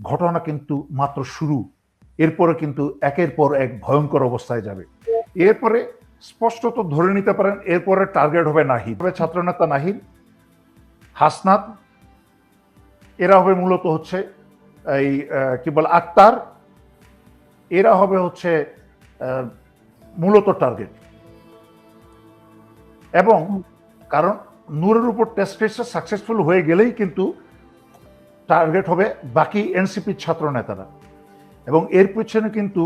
ঘটনা কিন্তু মাত্র শুরু। এরপরে কিন্তু একের পর এক ভয়ঙ্কর অবস্থায় যাবে। এরপরে স্পষ্টত ধরে নিতে পারেন, এরপরে টার্গেট হবে নাহিদ। হবে ছাত্রনেতা নাহিদ, হাসনাত, এরা হবে মূলত হচ্ছে এই কি বলে, আক্তার। এরা হবে হচ্ছে মূলত টার্গেট এবং কারণ নূরের উপর টেস্ট কেসটা সাকসেসফুল হয়ে গেলেই কিন্তু টার্গেট হবে বাকি এনসিপির ছাত্র নেতারা এবং এর পিছনে কিন্তু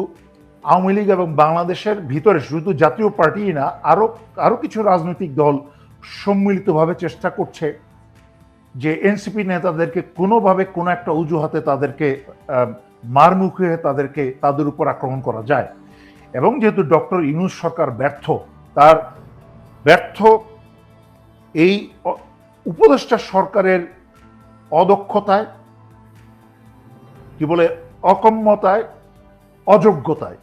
আওয়ামী লীগ এবং বাংলাদেশের ভিতরে শুধু জাতীয় পার্টি না, আরও আরও কিছু রাজনৈতিক দল সম্মিলিতভাবে চেষ্টা করছে যে এনসিপি নেতাদেরকে কোনোভাবে কোনো একটা অজুহাতে তাদেরকে মারমুখী তাদেরকে তাদের উপর আক্রমণ করা যায়। এবং যেহেতু ডক্টর ইউনুস সরকার ব্যর্থ, তার ব্যর্থ এই উপদেষ্টা সরকারের অদক্ষতায় কি বলে অকম্যতায় অযোগ্যতায়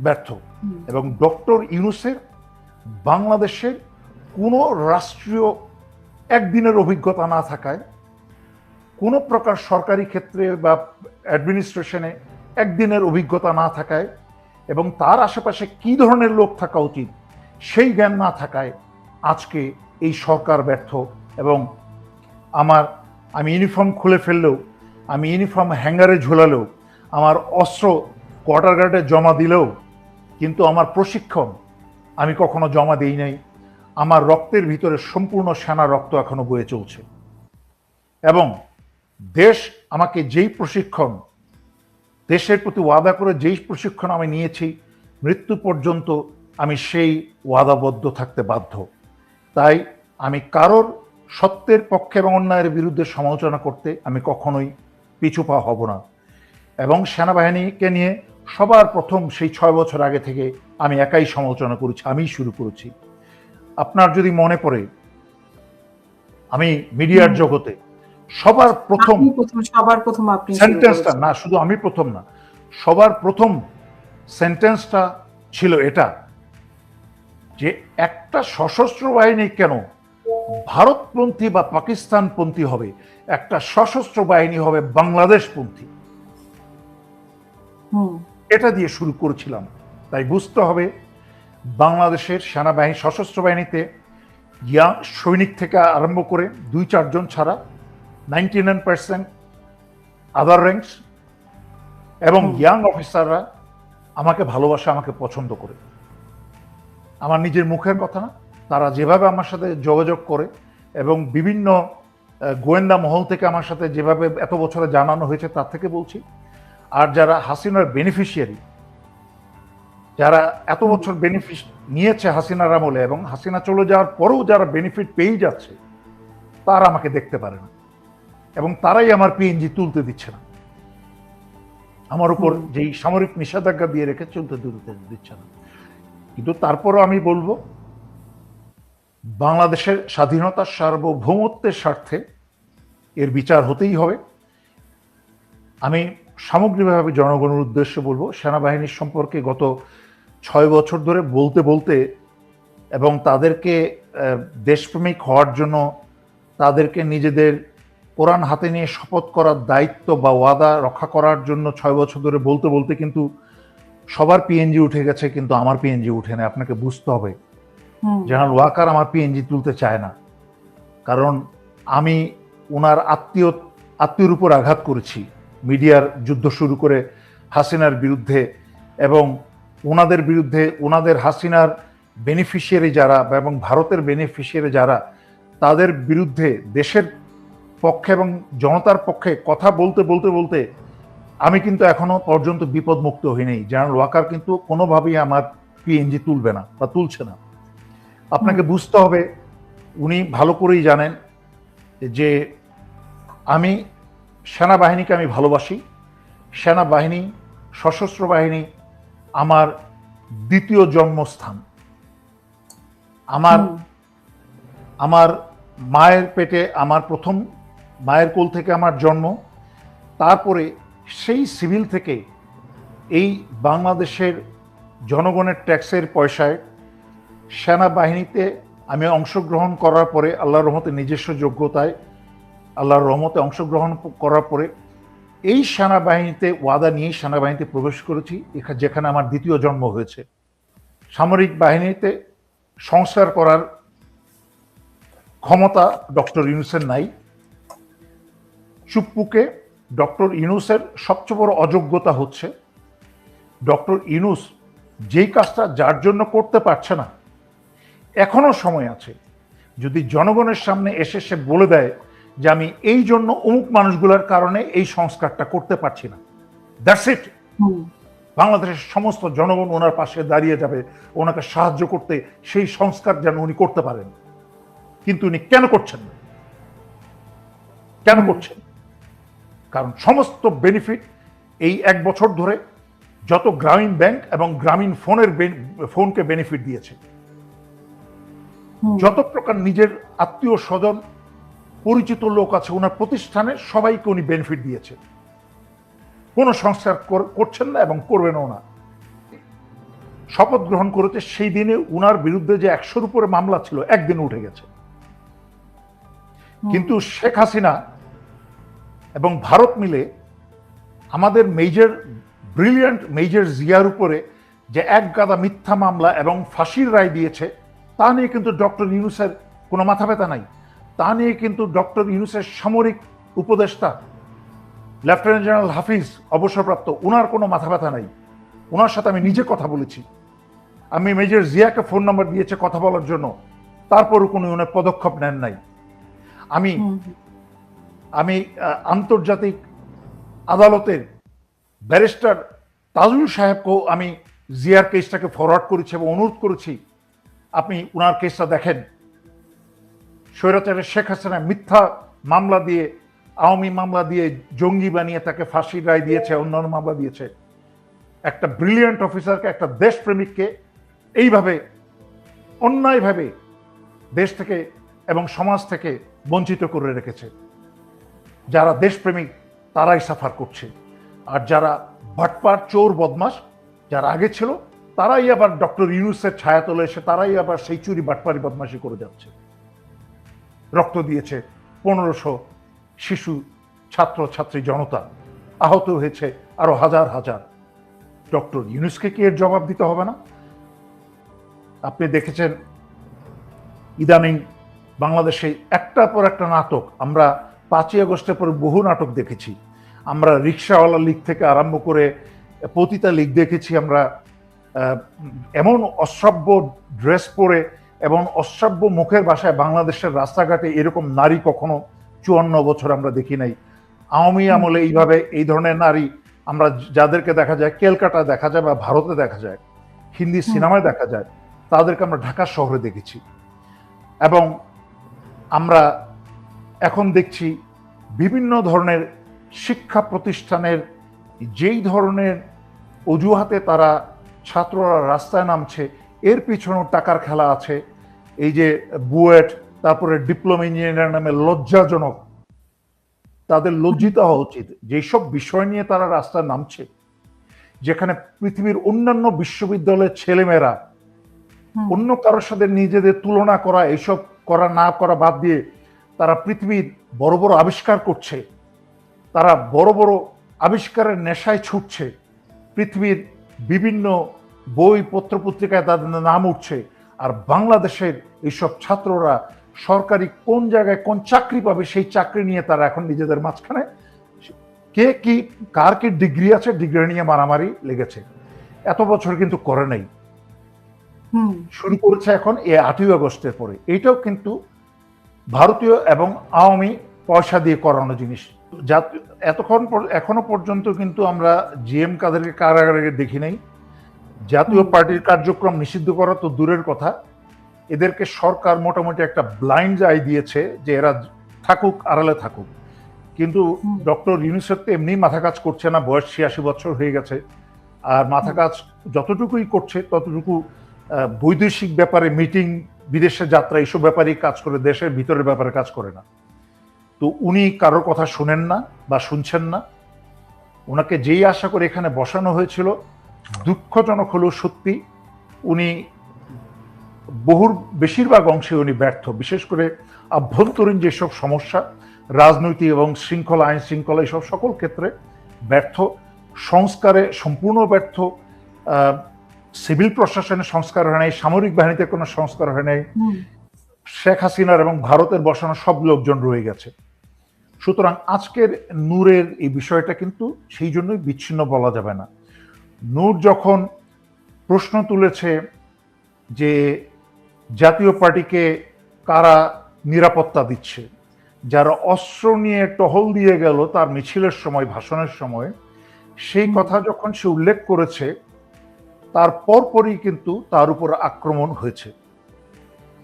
ব্যর্থ। এবং ডক্টর ইউনুসের বাংলাদেশের কোনো রাষ্ট্রীয় একদিনের অভিজ্ঞতা না থাকায় কোনো প্রকার সরকারি ক্ষেত্রে বা অ্যাডমিনিস্ট্রেশনে একদিনের অভিজ্ঞতা না থাকায় এবং তার আশেপাশে কি ধরনের লোক থাকা উচিত সেই জ্ঞান না থাকায় আজকে এই সরকার ব্যর্থ এবং আমার আমি ইউনিফর্ম খুলে ফেললেও, আমি ইউনিফর্ম হ্যাঙ্গারে ঝোলালেও, আমার অস্ত্র কোয়ার্টার গার্ডে জমা দিলেও, কিন্তু আমার প্রশিক্ষণ আমি কখনো জমা দিই নাই। আমার রক্তের ভিতরে সম্পূর্ণ সেনা রক্ত এখনও বয়ে চলছে। এবং দেশ আমাকে যেই প্রশিক্ষণ, দেশের প্রতি ওয়াদা করে যেই প্রশিক্ষণ আমি নিয়েছি, মৃত্যু পর্যন্ত আমি সেই ওয়াদাবদ্ধ থাকতে বাধ্য। তাই আমি কারোর সত্যের পক্ষে এবং অন্যায়ের বিরুদ্ধে সমালোচনা করতে আমি কখনোই পিছু পা হব না। এবং সেনাবাহিনীকে নিয়ে সবার প্রথম সেই ছয় বছর আগে থেকে আমি একাই সমালোচনা করেছি আমিই শুরু করেছি। আপনার যদি মনে পড়ে আমি মিডিয়ার জগতে সবার প্রথম সবার প্রথম আপনি সেন্টেন্সটা না শুধু আমি প্রথম না সবার প্রথম সেন্টেন্সটা ছিল এটা যে একটা সশস্ত্র বাহিনী কেন ভারতপন্থী বা পাকিস্তানপন্থী হবে একটা সশস্ত্র বাহিনী হবে বাংলাদেশপন্থী। এটা দিয়ে শুরু করেছিলাম। তাই বুঝতে হবে বাংলাদেশের সেনাবাহিনী সশস্ত্র বাহিনীতে ইয়াং সৈনিক থেকে আরম্ভ করে দুই চারজন ছাড়া ninety nine percent other ranks এবং। ইয়াং অফিসাররা আমাকে ভালোবাসে আমাকে পছন্দ করে। আমার নিজের মুখের কথা না তারা যেভাবে আমার সাথে যোগাযোগ করে এবং বিভিন্ন গোয়েন্দা মহল থেকে আমার সাথে যেভাবে এত বছরে জানানো হয়েছে তার থেকে বলছি। আর যারা হাসিনার বেনিফিশিয়ারি যারা এত বছর বেনিফিট নিয়েছে হাসিনার আমলে এবং হাসিনা চলে যাওয়ার পরেও যারা বেনিফিট পেয়েই যাচ্ছে তারা আমাকে দেখতে পারে না। এবং তারাই আমার পিএনজি তুলতে দিচ্ছে না। আমার উপর যেই সামরিক নিষেধাজ্ঞা দিয়ে রেখে চলতে তুলতে দিচ্ছে না। কিন্তু তারপরও আমি বলব বাংলাদেশের স্বাধীনতার সার্বভৌমত্বের স্বার্থে এর বিচার হতেই হবে। আমি সামগ্রিকভাবে জনগণের উদ্দেশ্যে বলব, সেনাবাহিনীর সম্পর্কে গত ছয় বছর ধরে বলতে বলতে এবং তাদেরকে দেশপ্রেমিক হওয়ার জন্য তাদেরকে নিজেদের কোরআন হাতে নিয়ে শপথ করার দায়িত্ব বা ওয়াদা রক্ষা করার জন্য ছয় বছর ধরে বলতে বলতে কিন্তু সবার পিএনজি উঠে গেছে, কিন্তু আমার পিএনজি উঠে না আপনাকে বুঝতে হবে জেনারেল ওয়াকার আমার পিএনজি তুলতে চায় না। কারণ আমি ওনার আত্মীয়, আত্মীয়র উপর আঘাত করেছি। মিডিয়ার যুদ্ধ শুরু করে হাসিনার বিরুদ্ধে এবং ওনাদের বিরুদ্ধে ওনাদের হাসিনার বেনিফিশিয়ারি যারা এবং ভারতের বেনিফিশিয়ারি যারা, তাদের বিরুদ্ধে দেশের পক্ষে এবং জনতার পক্ষে কথা বলতে বলতে বলতে আমি কিন্তু এখনও পর্যন্ত বিপদমুক্ত হইনি জেনারেল ওয়াকার কিন্তু কোনোভাবেই আমার পিএনজি তুলবে না বা তুলছে না। আপনাকে বুঝতে হবে উনি ভালো করেই জানেন যে আমি সেনাবাহিনীকে আমি ভালোবাসি। সেনাবাহিনী সশস্ত্র বাহিনী আমার দ্বিতীয় জন্মস্থান। আমার আমার মায়ের পেটে আমার প্রথম মায়ের কোল থেকে আমার জন্ম। তারপরে সেই সিভিল থেকে এই বাংলাদেশের জনগণের ট্যাক্সের পয়সায় সেনাবাহিনীতে আমি অংশগ্রহণ করার পরে আল্লাহর রহমতে নিজস্ব যোগ্যতায়, আল্লাহর রহমতে অংশগ্রহণ করার পরে এই সেনাবাহিনীতে ওয়াদা নিয়েই সেনাবাহিনীতে প্রবেশ করেছি এখানে যেখানে আমার দ্বিতীয় জন্ম হয়েছে। সামরিক বাহিনীতে সংস্কার করার ক্ষমতা ডক্টর ইউনুসের নাই। চুপ্পুকে ডক্টর ইউনুসের সবচেয়ে বড় অযোগ্যতা হচ্ছে, ডক্টর ইউনুস যেই কাজটা যার জন্য করতে পারছে না এখনও সময় আছে। যদি জনগণের সামনে এসে সে বলে দেয় যে আমি এই জন্য অমুক মানুষগুলোর কারণে এই সংস্কারটা করতে পারছি না দ্যাটস ইট বাংলাদেশের সমস্ত জনগণ ওনার পাশে দাঁড়িয়ে যাবে ওনাকে সাহায্য করতে সেই সংস্কার যেন উনি করতে পারেন। কিন্তু উনি কেন করছেন না? কেন করছেন? কারণ সমস্ত বেনিফিট এই এক বছর ধরে যত গ্রামীণ ব্যাংক এবং গ্রামীণ ফোনের ফোনকে বেনিফিট দিয়েছে। যত প্রকার নিজের আত্মীয় স্বজন পরিচিত লোক আছে ওনার প্রতিষ্ঠানে সবাইকে উনি বেনিফিট দিয়েছে কোনো সংস্কার করছেন না এবং করবেনও না। শপথ গ্রহণ করেছে সেই দিনে উনার বিরুদ্ধে যে একশোর উপরে মামলা ছিল একদিন উঠে গেছে। কিন্তু শেখ হাসিনা এবং ভারত মিলে আমাদের মেজর ব্রিলিয়ান্ট মেজর জিয়ার উপরে যে এক গাদা মিথ্যা মামলা এবং ফাঁসির রায় দিয়েছে তা নিয়ে কিন্তু ডক্টর ইউনুসের কোনো মাথা ব্যথা নাই। তা নিয়ে কিন্তু ডক্টর ইউনুসের সামরিক উপদেষ্টা লেফটেন্যান্ট জেনারেল হাফিজ অবসরপ্রাপ্ত ওনার কোনো মাথা ব্যথা নাই। ওনার সাথে আমি নিজে কথা বলেছি। আমি মেজর জিয়াকে ফোন নাম্বার দিয়েছে কথা বলার জন্য। তারপরও কোনো উনি পদক্ষেপ নেন নাই। আমি আমি আন্তর্জাতিক আদালতের ব্যারিস্টার তাজুল সাহেবকেও আমি জিয়ার কেসটাকে ফরওয়ার্ড করেছি এবং অনুরোধ করেছি আপনি উনার কেসটা দেখেন। স্বৈরাচারের শেখ হাসিনা মিথ্যা মামলা দিয়ে, আওয়ামী মামলা দিয়ে জঙ্গি বানিয়ে তাকে ফাঁসির রায় দিয়েছে, অন্যান্য মামলা দিয়েছে। একটা ব্রিলিয়ান্ট অফিসারকে একটা দেশপ্রেমিককে এইভাবে, অন্যায়ভাবে দেশ থেকে এবং সমাজ থেকে বঞ্চিত করে রেখেছে। যারা দেশপ্রেমিক, তারাই সাফার করছে। আর যারা ভাটপার চোর বদমাস যারা আগে ছিল তারাই আবার ডক্টর ইউনুসের ছায়া তোলে এসে তারাই আবার সেই চুরি বাটপারি বদমাশি করে যাচ্ছে। রক্ত দিয়েছে পনেরোশো শিশু ছাত্র ছাত্রী জনতা। আহত হয়েছে আরও হাজার হাজার। ডক্টর ইউনুসকে কি এর জবাব দিতে হবে না? আপনি দেখেছেন ইদানিং বাংলাদেশে একটার পর একটা নাটক, আমরা পাঁচই আগস্টের পর বহু নাটক দেখেছি। আমরা রিক্সাওয়ালা লীগ থেকে আরম্ভ করে পতিতা লীগ দেখেছি আমরা। এমন অশ্রাব্য ড্রেস পরে এবং অশ্রাব্য মুখের ভাষায় বাংলাদেশের রাস্তাঘাটে এরকম নারী কখনো চুয়ান্ন বছর আমরা দেখি নাই। আওয়ামী আমলে এইভাবে এই ধরনের নারী আমরা যাদেরকে দেখা যায় কেলকাটা দেখা যায় বা ভারতে দেখা যায় হিন্দি সিনেমায় দেখা যায় তাদেরকে আমরা ঢাকা শহরে দেখেছি। এবং আমরা এখন দেখছি বিভিন্ন ধরনের শিক্ষা প্রতিষ্ঠানের যেই ধরনের অজুহাতে তারা ছাত্ররা রাস্তায় নামছে এর পিছনেও টাকার খেলা আছে। এই যে বুয়েট তারপরে ডিপ্লোমা ইঞ্জিনিয়ার নামে লজ্জাজনক। তাদের লজ্জিত হওয়া উচিত যেসব বিষয় নিয়ে তারা রাস্তায় নামছে যেখানে পৃথিবীর অন্যান্য বিশ্ববিদ্যালয়ের ছেলেমেয়েরা অন্য কারোর সাথে নিজেদের তুলনা করা এসব করা না করা বাদ দিয়ে তারা পৃথিবীর বড় বড় আবিষ্কার করছে। তারা বড় বড় আবিষ্কারের নেশায় ছুটছে পৃথিবীর বিভিন্ন বই পত্র পত্রিকায় তাদের নাম উঠছে। আর বাংলাদেশের এইসব ছাত্ররা সরকারি কোন জায়গায় কোন চাকরি পাবে সেই চাকরি নিয়ে তারা এখন নিজেদের মাঝখানে কে কি কার কি ডিগ্রি আছে ডিগ্রি নিয়ে মারামারি লেগেছে। এত বছর কিন্তু করে নাই। হুম। শুরু করেছে এখন এই আটই আগস্টের পরে। এটাও কিন্তু ভারতীয় এবং আওয়ামী পয়সা দিয়ে করানো জিনিস। যা এতক্ষণ এখনও পর্যন্ত কিন্তু আমরা জিএম কাদেরকে কারাগারে দেখি নাই। জাতীয় পার্টির কার্যক্রম নিষিদ্ধ করা তো দূরের কথা। এদেরকে সরকার মোটামুটি একটা ব্লাইন্ড আই দিয়েছে যে এরা থাকুক আড়ালে থাকুক। কিন্তু ডক্টর ইউনিসেফ তো এমনি মাথা কাজ করছে না বয়স ছিয়াশি বছর হয়ে গেছে। আর মাথা কাজ যতটুকুই করছে ততটুকু বৈদেশিক ব্যাপারে মিটিং বিদেশে যাত্রা এইসব ব্যাপারেই কাজ করে দেশের ভিতরের ব্যাপারে কাজ করে না। তো উনি কারোর কথা শুনেন না বা শুনছেন না। ওনাকে যেই আশা করে এখানে বসানো হয়েছিল দুঃখজনক হলো সত্যি উনি বহুর বেশিরভাগ অংশে উনি ব্যর্থ। বিশেষ করে আভ্যন্তরীণ যেসব সমস্যা রাজনৈতিক এবং শৃঙ্খলা আইন শৃঙ্খলা এসব সকল ক্ষেত্রে ব্যর্থ। সংস্কারে সম্পূর্ণ ব্যর্থ। আহ, সিভিল প্রশাসনের সংস্কার হয় নাই সামরিক বাহিনীতে কোনো সংস্কার হয় নাই। শেখ হাসিনার এবং ভারতের বসানো সব লোকজন রয়ে গেছে। সুতরাং আজকের নূরের এই বিষয়টা কিন্তু সেই জন্যই বিচ্ছিন্ন বলা যাবে না। নূর যখন প্রশ্ন তুলেছে যে জাতীয় পার্টিকে কারা নিরাপত্তা দিচ্ছে, যারা অস্ত্র নিয়ে টহল দিয়ে গেল তার মিছিলের সময়, ভাষণের সময়, সেই কথা যখন সে উল্লেখ করেছে, তার পরপরই কিন্তু তার উপর আক্রমণ হয়েছে।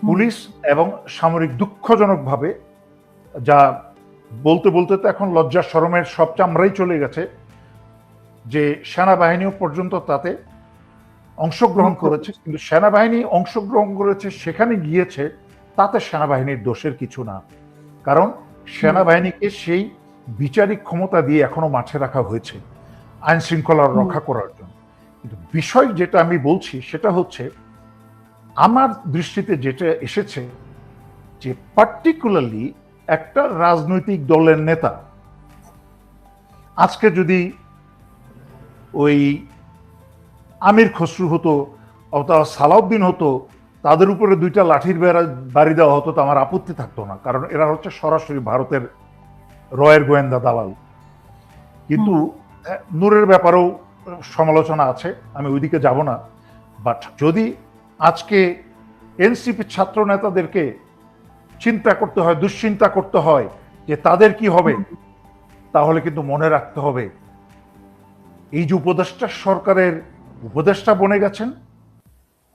পুলিশ এবং সামরিক দুঃখজনকভাবে যা বলতে বলতে তো এখন লজ্জা শরমের সব চামড়াই চলে গেছে যে সেনাবাহিনীও পর্যন্ত তাতে অংশগ্রহণ করেছে কিন্তু সেনাবাহিনী অংশগ্রহণ করেছে সেখানে গিয়েছে তাতে সেনাবাহিনীর দোষের কিছু না। কারণ সেনাবাহিনীকে সেই বিচারিক ক্ষমতা দিয়ে এখনও মাঠে রাখা হয়েছে আইন শৃঙ্খলা রক্ষা করার জন্য। কিন্তু বিষয় যেটা আমি বলছি সেটা হচ্ছে আমার দৃষ্টিতে যেটা এসেছে যে পার্টিকুলারলি একটা রাজনৈতিক দলের নেতা। আজকে যদি ওই আমির খসরু হতো অথবা সালাউদ্দিন হতো তাদের উপরে দুইটা লাঠির বেড়া বাড়ি দেওয়া হতো তো আমার আপত্তি থাকতো না। কারণ এরা হচ্ছে সরাসরি ভারতের রয়ের গোয়েন্দা দালাল। কিন্তু নূরের ব্যাপারেও সমালোচনা আছে আমি ওইদিকে যাব না। বাট যদি আজকে এনসিপি ছাত্র নেতাদেরকে চিন্তা করতে হয় দুশ্চিন্তা করতে হয় যে তাদের কি হবে? তাহলে কিন্তু মনে রাখতে হবে এই যে উপদেষ্টা সরকারের উপদেষ্টা বনে গেছেন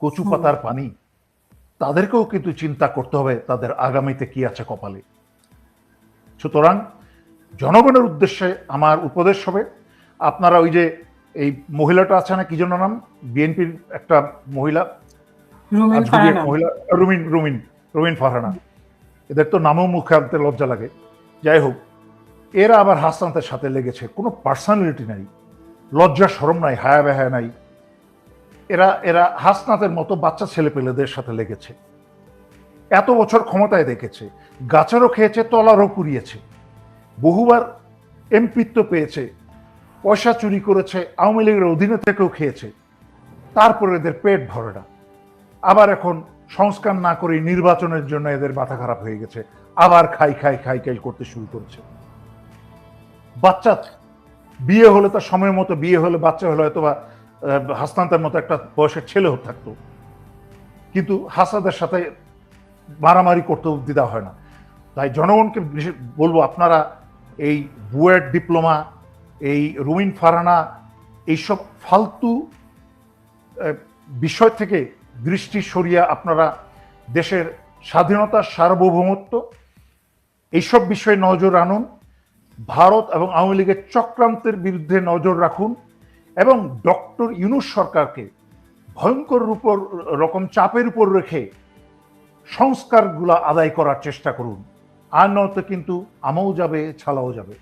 কচু পাতার পানি তাদেরকেও কিন্তু চিন্তা করতে হবে তাদের আগামীতে কি আছে কপালে। সুতরাং জনগণের উদ্দেশ্যে আমার উপদেশ হবে আপনারা ওই যে এই মহিলাটা আছে না কি জন্য নাম? বিএনপির একটা মহিলা মহিলা রুমিন রুমিন রুমিন ফারহানা। এদের তো নামও মুখে আনতে লজ্জা লাগে। যাই হোক, এরা আবার হাসনাতের সাথে লেগেছে। কোনো পার্সোনালিটি নাই, লজ্জা সরম নাই হায়া বেহায়া নাই। এরা এরা হাসনাতের মতো বাচ্চা ছেলে পেলেদের সাথে লেগেছে। এত বছর ক্ষমতায় দেখেছে, গাছেরও খেয়েছে, তলারও কুড়িয়েছে বহুবার এমপিত্ব পেয়েছে, পয়সা চুরি করেছে, আওয়ামী লীগের অধীনে থেকেও খেয়েছে। তারপরে এদের পেট ভরে না। আবার এখন সংস্কার না করে নির্বাচনের জন্য এদের মাথা খারাপ হয়ে গেছে। আবার খাই খাই খাই খাই করতে শুরু করেছে। বাচ্চা বিয়ে হলে তার সময় মতো বিয়ে হলে বাচ্চা হলে হয়তো বা হাসনান্তের মতো একটা বয়সের ছেলেও থাকতো। কিন্তু হাসাদের সাথে মারামারি করতে দ্বিধা হয় না। তাই জনগণকে বলব, আপনারা এই বুয়েট ডিপ্লোমা, এই রুমিন ফারানা, এইসব ফালতু বিষয় থেকে দৃষ্টি সরিয়ে আপনারা দেশের স্বাধীনতা, সার্বভৌমত্ব, এইসব বিষয়ে নজর আনুন। ভারত এবং আওয়ামী লীগের চক্রান্তের বিরুদ্ধে নজর রাখুন এবং ডক্টর ইউনুস সরকারকে ভয়ঙ্কর উপর রকম চাপের উপর রেখে সংস্কারগুলো আদায় করার চেষ্টা করুন। আর নয়তো কিন্তু আমাও যাবে, ছালাও যাবে।